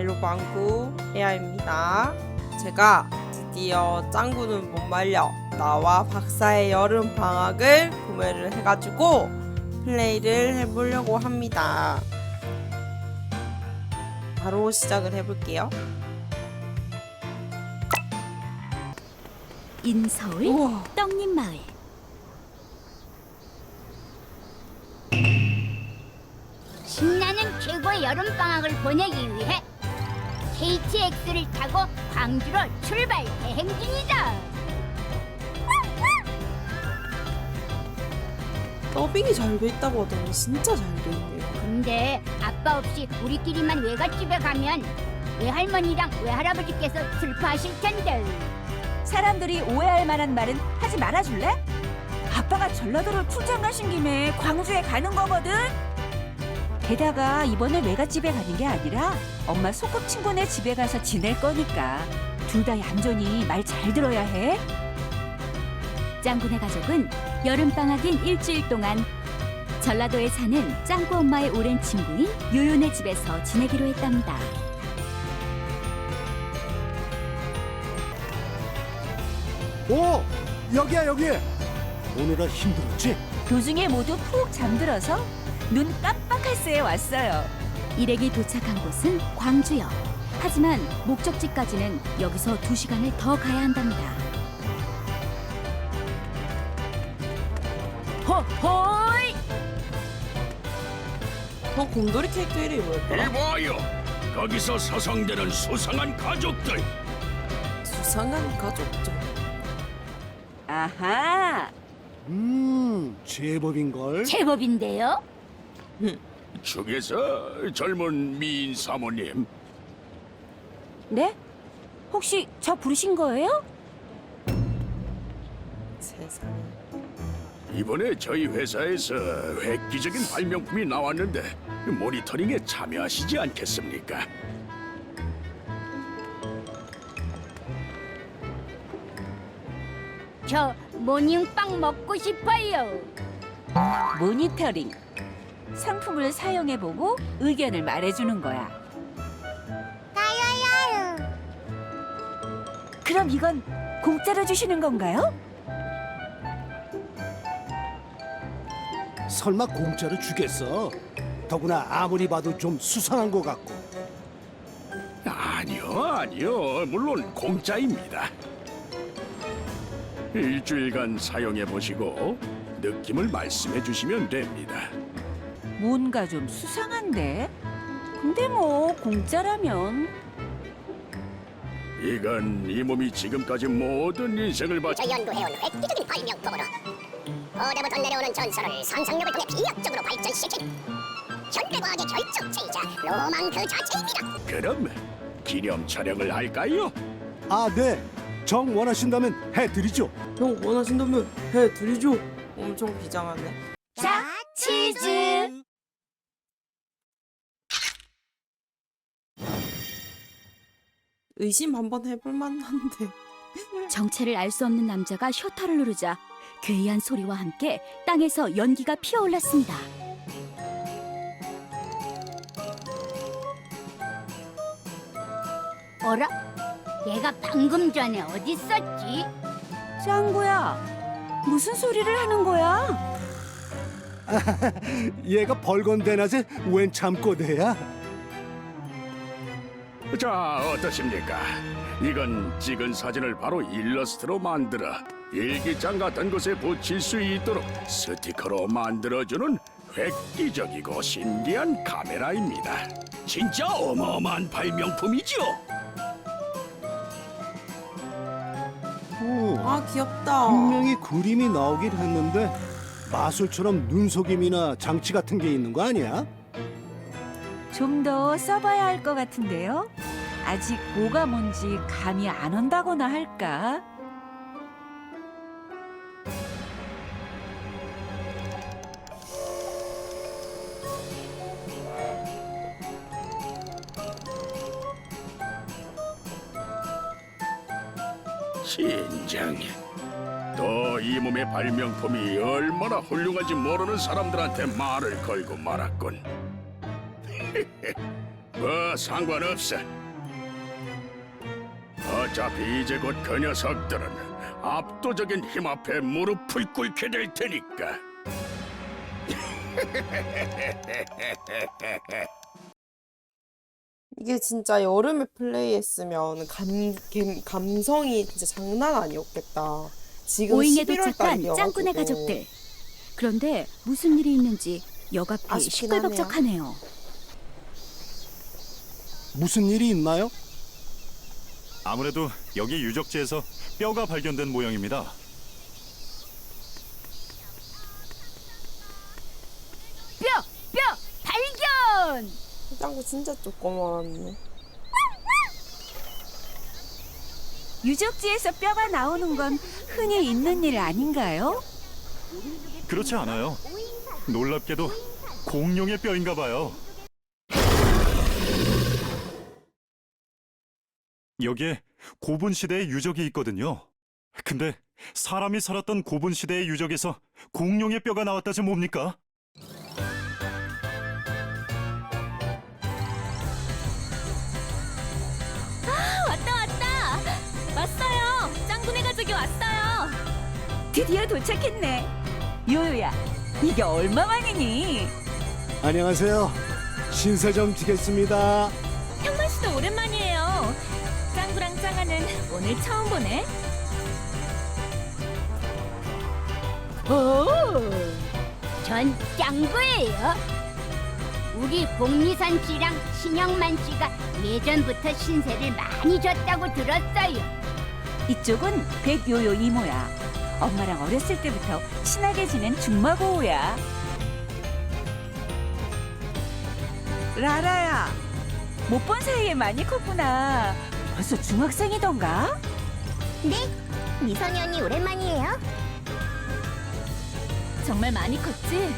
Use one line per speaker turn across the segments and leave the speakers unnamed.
멜로방구 에아입니다. 제가 드디어 짱구는 못 말려 나와 박사의 여름 방학을 구매를 해가지고 플레이를 해보려고 합니다. 바로 시작을 해볼게요.
인서울
우와.
떡잎 마을
신나는 최고의 여름 방학을 보내기 위해 KTX를 타고 광주로 출발 대행 중이다.
더빙이 잘 돼 있다고 하더니 진짜 잘 돼 있네요.
근데 아빠 없이 우리끼리만 외갓집에 가면 외할머니랑 외할아버지께서 슬퍼하실 텐데.
사람들이 오해할 만한 말은 하지 말아줄래? 아빠가 전라도를 출장 가신 김에 광주에 가는 거거든. 게다가 이번에 외갓집에 가는 게 아니라 엄마 소꿉친구네 집에 가서 지낼 거니까 둘 다 얌전히 말 잘 들어야 해.
짱구네 가족은 여름방학인 일주일 동안 전라도에 사는 짱구 엄마의 오랜 친구인 요요네 집에서 지내기로 했답니다.
오 여기야 여기 오늘은 힘들었지?
도중에 모두 푹 잠들어서 눈 깜 새에 왔어요.
일행이 도착한 곳은 광주역. 하지만 목적지까지는 여기서 두시간을더 가야 한답니다.
호호이!
어, 곰돌이 캐릭터 이름이 뭐였더라?
이봐요. 거기서 서성대는 수상한 가족들.
수상한 가족죠.
아하!
음 제법인걸
제법인데요?
중에서 젊은 미인 사모님.
네? 혹시 저 부르신 거예요?
세상에.
이번에 저희 회사에서 획기적인 발명품이 나왔는데 모니터링에 참여하시지 않겠습니까?
저 모닝빵 먹고 싶어요.
모니터링. 상품을 사용해보고 의견을 말해주는 거야. 그럼 이건 공짜로 주시는 건가요?
설마 공짜로 주겠어 더구나 아무리 봐도 좀 수상한 것 같고
아니요, 아니요. 물론 공짜입니다. 일주일간 사용해 보시고 느낌을 말씀해 주시면 됩니다.
뭔가 좀 수상한데? 근데 뭐 공짜라면
이건 이 몸이 지금까지 모든 인생을 바쳐
저 연구해온 획기적인 발명품으로 고대부터 내려오는 전설을 상상력을 통해 비약적으로 발전시킨 현대 과학의 결정체이자 로망 그 자체입니다.
그럼 기념 촬영을 할까요?
아 네 정 원하신다면 해드리죠
형 원하신다면 해드리죠. 엄청 비장하네. 의심 한번 해볼 만한데.
정체를 알 수 없는 남자가 셔터를 누르자 괴이한 소리와 함께 땅에서 연기가 피어올랐습니다.
어라? 얘가 방금 전에 어디 있었지?
짱구야, 무슨 소리를 하는 거야?
얘가 벌건 대낮에 웬 참꼬대야?
자, 어떠십니까? 이건 찍은 사진을 바로 일러스트로 만들어 일기장 같은 곳에 붙일 수 있도록 스티커로 만들어주는 획기적이고 신기한 카메라입니다. 진짜 어마어마한 발명품이죠?
오,
아 귀엽다.
분명히 그림이 나오긴 했는데 마술처럼 눈속임이나 장치 같은 게 있는 거 아니야?
좀 더 써봐야 할 것 같은데요? 아직 뭐가 뭔지 감이 안 온다거나 할까?
신장. 또이 몸의 발명품이 얼마나 훌륭한지 모르는 사람들한테 말을 걸고 말았군. 뭐 뭐 상관없어. 어차피 이제 곧 그 녀석들은 압도적인 힘 앞에 무릎을 꿇게 될 테니까.
이게 진짜 여름에 플레이했으면 감, 감, 감성이 진짜 장난 아니었겠다. 지금
오잉에
11월
도착한
달이어가지고.
짱구네 가족들. 그런데 무슨 일이 있는지 여가피
아쉽긴
시끌벅적하네요.
무슨 일이 있나요?
아무래도 여기 유적지에서 뼈가 발견된 모양입니다.
뼈! 뼈! 발견!
짱구 진짜 조그만네.
유적지에서 뼈가 나오는 건 흔히 있는 일 아닌가요?
그렇지 않아요. 놀랍게도 공룡의 뼈인가 봐요. 여기에 고분 시대의 유적이 있거든요. 근데 사람이 살았던 고분 시대의 유적에서 공룡의 뼈가 나왔다지 뭡니까?
왔다 왔다. 왔어요. 짱구네 가족이 왔어요.
드디어 도착했네. 요요야, 이게 얼마만이니?
안녕하세요. 신세 좀 지겠습니다.
형만 씨도 오랜만이에요. 오늘 처음 보네.
오! 전 짱구예요. 우리 복리산 씨랑 신영만 씨가 예전부터 신세를 많이 졌다고 들었어요.
이쪽은 백요요 이모야. 엄마랑 어렸을 때부터 친하게 지낸 중마고우야. 라라야, 못 본 사이에 많이 컸구나. 벌써 중학생이던가?
미선이 언니 오랜만이에요.
정말 많이 컸지?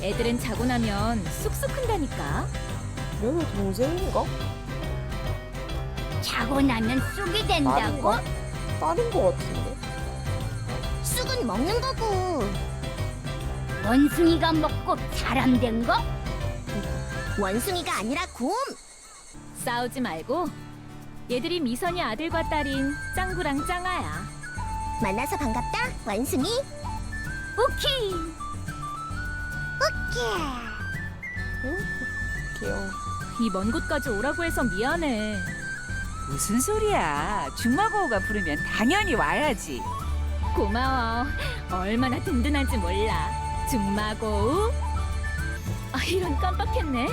애들은 자고 나면 쑥쑥 큰다니까.
여기 동생인가?
자고 나면 쑥이 된다고?
딸인가? 딸인 것 같은데.
쑥은 먹는 거고.
원숭이가 먹고 사람 된 거?
원숭이가 아니라 곰.
싸우지 말고 얘들이 미선이 아들과 딸인 짱구랑 짱아야.
만나서 반갑다, 원숭이.
오키!
귀여워.
이 먼 곳까지 오라고 해서 미안해.
무슨 소리야. 중마고우가 부르면 당연히 와야지.
고마워. 얼마나 든든한지 몰라. 중마고우. 아, 이런 깜빡했네.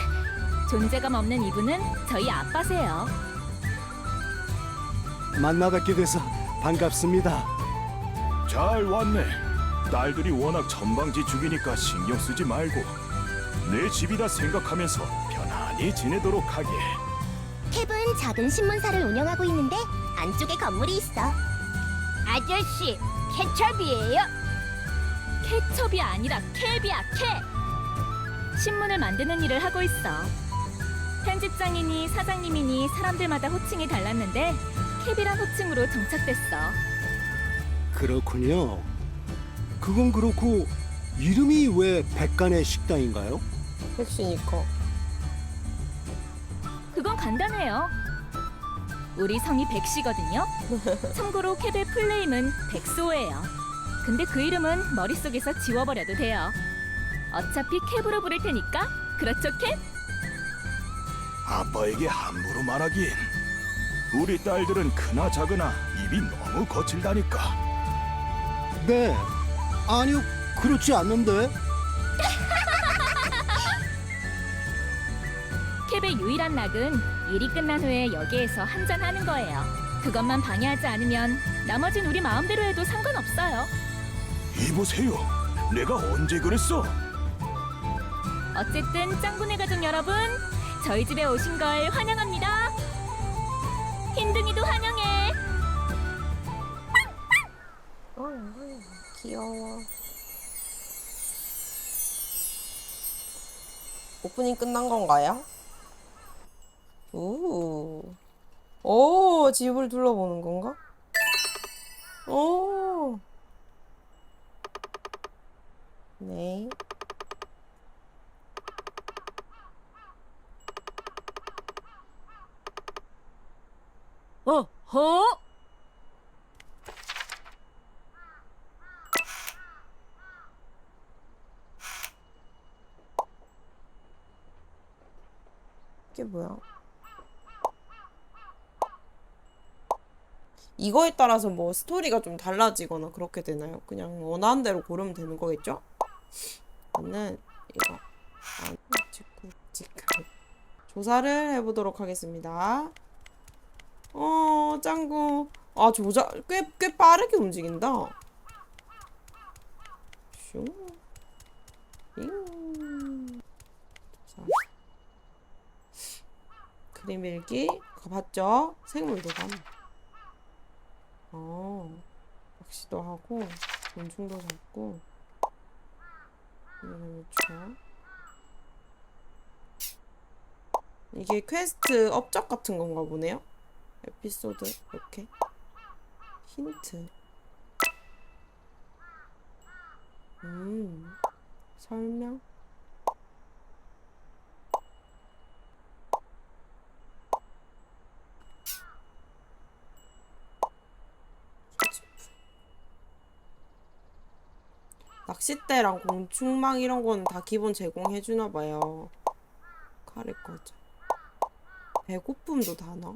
존재감 없는 이분은 저희 아빠세요.
만나 뵙게 돼서 반갑습니다.
잘 왔네. 딸들이 워낙 천방지축이니까 신경 쓰지 말고 내 집이다 생각하면서 편안히 지내도록 하게.
캡은 작은 신문사를 운영하고 있는데 안쪽에 건물이 있어.
아저씨, 케첩이에요?
케첩이 아니라 캡이야, 캡. 신문을 만드는 일을 하고 있어. 편집장이니 사장님이니 사람들마다 호칭이 달랐는데 캡이란 호칭으로 정착됐어.
그렇군요. 그건 그렇고 이름이 왜 백간의 식당인가요?
백시니까.
그건 간단해요. 우리 성이 백씨거든요. 참고로 캡의 풀네임은 백소예요. 근데 그 이름은 머릿속에서 지워버려도 돼요. 어차피 캡으로 부를 테니까. 그렇죠, 캡?
아빠에게 함부로 말하긴. 우리 딸들은 크나 작으나 입이 너무 거칠다니까.
네. 아니요, 그렇지 않는데.
캡의 유일한 낙은 일이 끝난 후에 여기에서 한잔 하는 거예요. 그것만 방해하지 않으면 나머진 우리 마음대로 해도 상관없어요.
이보세요. 내가 언제 그랬어?
어쨌든 짱구네 가족 여러분, 저희 집에 오신 걸 환영합니다. 흰둥이도 환영해.
아, 귀여워. 오프닝 끝난 건가요? 오. 오, 집을 둘러보는 건가? 오. 네.
어허?
이게 뭐야? 이거에 따라서 뭐 스토리가 좀 달라지거나 그렇게 되나요? 그냥 원하는 대로 고르면 되는 거겠죠? 저는 이거 안 찍고 찍고 조사를 해보도록 하겠습니다. 어 짱구 아 조자 꽤, 꽤 빠르게 움직인다. 슝 잉. 자. 그림 일기 가봤죠? 생물도 감. 어, 낚시도 하고 곤충도 잡고 좋아. 이게 퀘스트 업적 같은 건가 보네요. 에피소드 이렇게 힌트. 음 설명. 낚싯대랑 곤충망 이런 건 다 기본 제공해 주나 봐요. 카레 거죠. 배고픔도 다 나?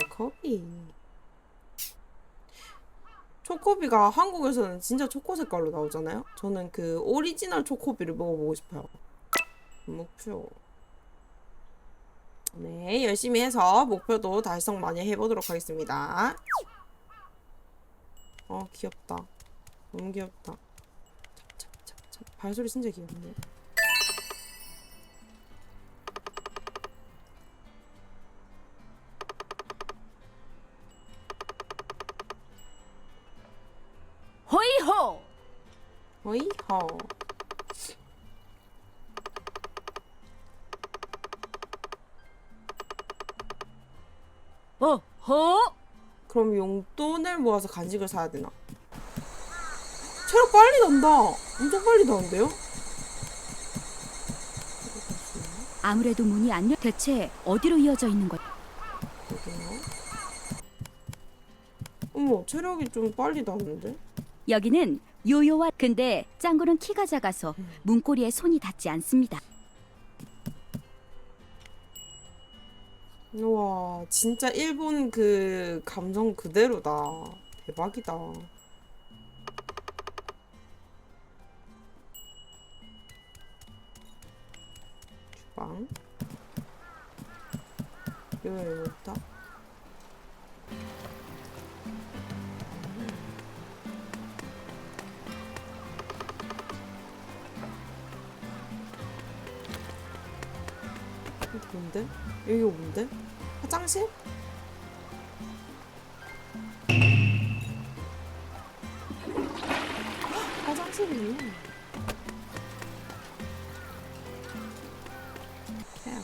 초코비. 초코비가 한국에서는 진짜 초코 색깔로 나오잖아요. 저는 그 오리지널 초코비를 먹어보고 싶어요. 목표. 네, 열심히 해서 목표도 달성 많이 해보도록 하겠습니다. 어, 귀엽다. 너무 귀엽다. 찹찹찹찹. 발소리 진짜 귀엽네. 어이허.
어허?
그럼 용돈을 모아서 간식을 사야 되나? 체력 빨리 난다. 엄청 빨리 나는데요?
아무래도 문이 안 열. 대체 어디로 이어져 있는 것?
여기요. 어머, 체력이 좀 빨리 나는데?
여기는 요요와 근데 짱구는 키가 작아서 문고리에 손이 닿지 않습니다.
우와, 진짜 일본 그 감성 그대로다. 대박이다. 주방. 왜 못다? 뭔데? 여기가 뭔데? 화장실? 야.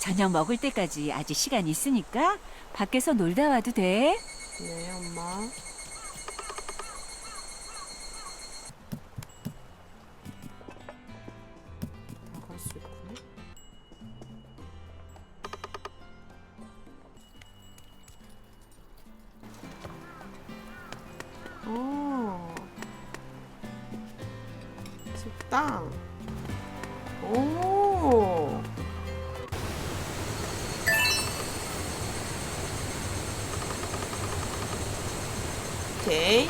저녁 먹을 때까지 아직 시간 있으니까 밖에서 놀다 와도 돼.
네, 엄마. 오케이.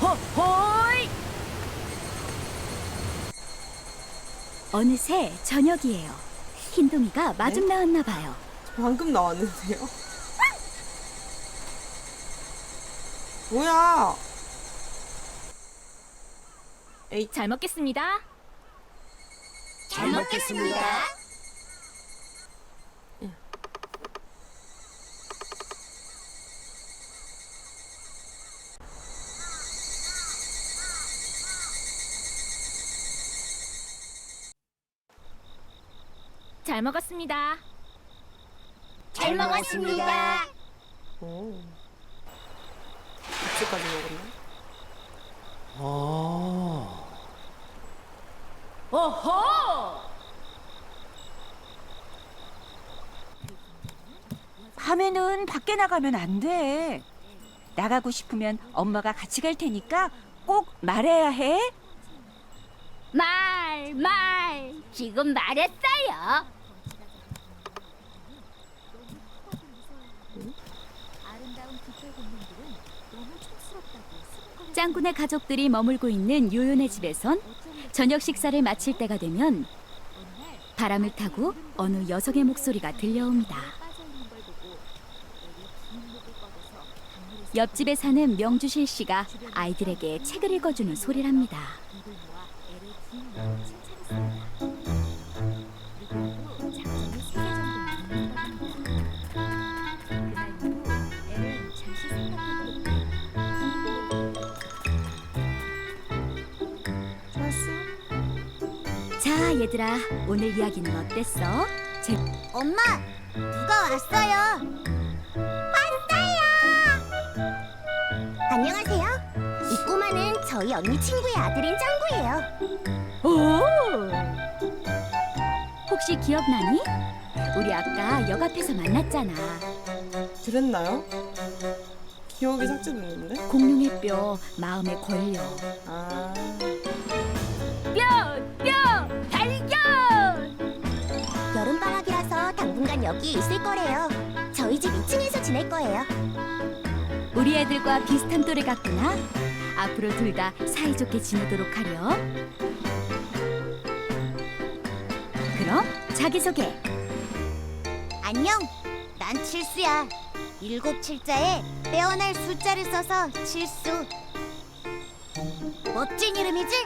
호호이!
어느새 저녁이에요. 흰둥이가 마중 나왔나 봐요.
방금 나왔는데요? 뭐야? 에이,
잘 먹겠습니다.
잘 먹겠습니다.
잘 먹었습니다.
잘 먹었습니다.
오. 급식까지 먹었네.
아.
밤에는 밖에 나가면 안 돼. 나가고 싶으면 엄마가 같이 갈 테니까 꼭 말해야 해.
말, 말. 지금 말했어요.
짱군의 가족들이 머물고 있는 요요네 집에선 저녁 식사를 마칠 때가 되면 바람을 타고 어느 여성의 목소리가 들려옵니다. 옆집에 사는 명주실 씨가 아이들에게 책을 읽어주는 소리랍니다. 자, 얘들아, 오늘 이야기는 어땠어? 제
엄마, 누가? 왔어요. 안녕하세요. 이 꼬마는 저희 언니 친구의 아들인 짱구예요.
오! 혹시 기억나니? 우리 아까 역 앞에서 만났잖아.
그랬나요? 기억이 삭제됐는데?
공룡의 뼈 마음에 걸려.
아.
뼈, 뼈, 발견! 여름방학이라서 당분간 여기 있을 거래요. 저희 집 2층에서 지낼 거예요.
우리 애들과 비슷한 또래 같구나. 앞으로 둘 다 사이좋게 지내도록 하렴. 그럼 자기소개.
안녕, 난 칠수야. 일곱 칠자에 빼어날 숫자를 써서 칠수. 멋진 이름이지?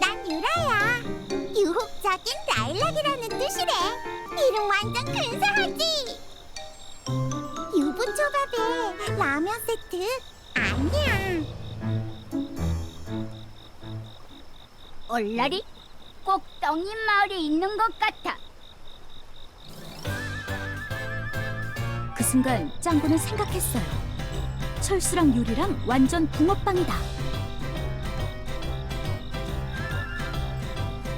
난 유라야. 유혹적인 라일락이라는 뜻이래. 이름 완전 근사하지? 유부초밥에 라면 세트 아니야. 얼라리? 꼭 떡잎 마을에 있는 것 같아.
그 순간 짱구는 생각했어요. 철수랑 유리랑 완전 붕어빵이다.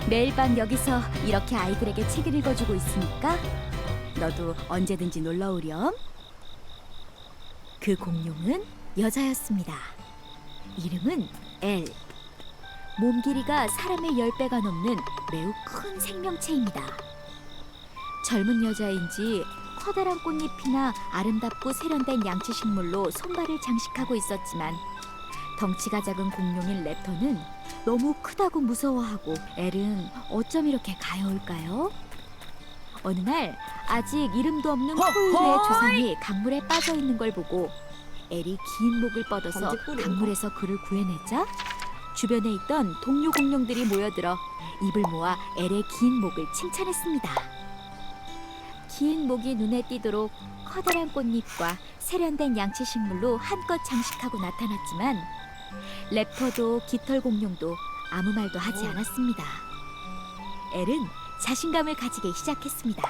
매일 밤 여기서 이렇게 아이들에게 책을 읽어주고 있으니까 너도 언제든지 놀러 오렴. 그 공룡은 여자였습니다. 이름은 엘. 몸 길이가 사람의 10배가 넘는 매우 큰 생명체입니다. 젊은 여자인지 커다란 꽃잎이나 아름답고 세련된 양치 식물로 손발을 장식하고 있었지만 덩치가 작은 공룡인 랩터는 너무 크다고 무서워하고 엘은 어쩜 이렇게 가여울까요? 어느 날 아직 이름도 없는 포유류의 조상이 강물에 빠져 있는 걸 보고 엘이 긴 목을 뻗어서? 강물에서 그를 구해내자 주변에 있던 동료 공룡들이 모여들어 입을 모아 엘의 긴 목을 칭찬했습니다. 긴 목이 눈에 띄도록 커다란 꽃잎과 세련된 양치 식물로 한껏 장식하고 나타났지만 래퍼도 깃털 공룡도 아무 말도 하지 않았습니다. 엘은 자신감을 가지기 시작했습니다.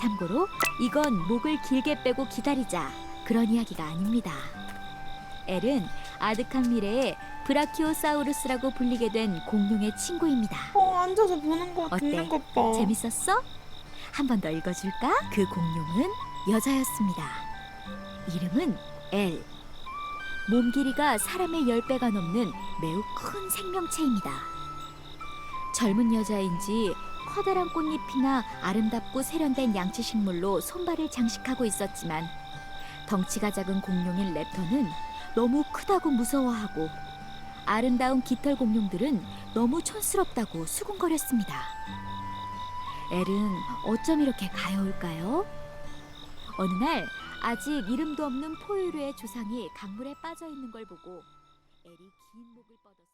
참고로 이건 목을 길게 빼고 기다리자 그런 이야기가 아닙니다. 엘은 아득한 미래에 브라키오사우루스라고 불리게 된 공룡의 친구입니다.
어, 앉아서 보는 거,
어때?
듣는 것 봐.
재밌었어? 한 번 더 읽어줄까? 그 공룡은 여자였습니다. 이름은 엘. 몸 길이가 사람의 10배가 넘는 매우 큰 생명체입니다. 젊은 여자인지 커다란 꽃잎이나 아름답고 세련된 양치 식물로 손발을 장식하고 있었지만 덩치가 작은 공룡인 랩터는 너무 크다고 무서워하고 아름다운 깃털 공룡들은 너무 촌스럽다고 수군거렸습니다. 엘은 어쩜 이렇게 가여울까요? 어느 날 아직 이름도 없는 포유류의 조상이 강물에 빠져 있는 걸 보고 엘이 긴 목을 뻗어서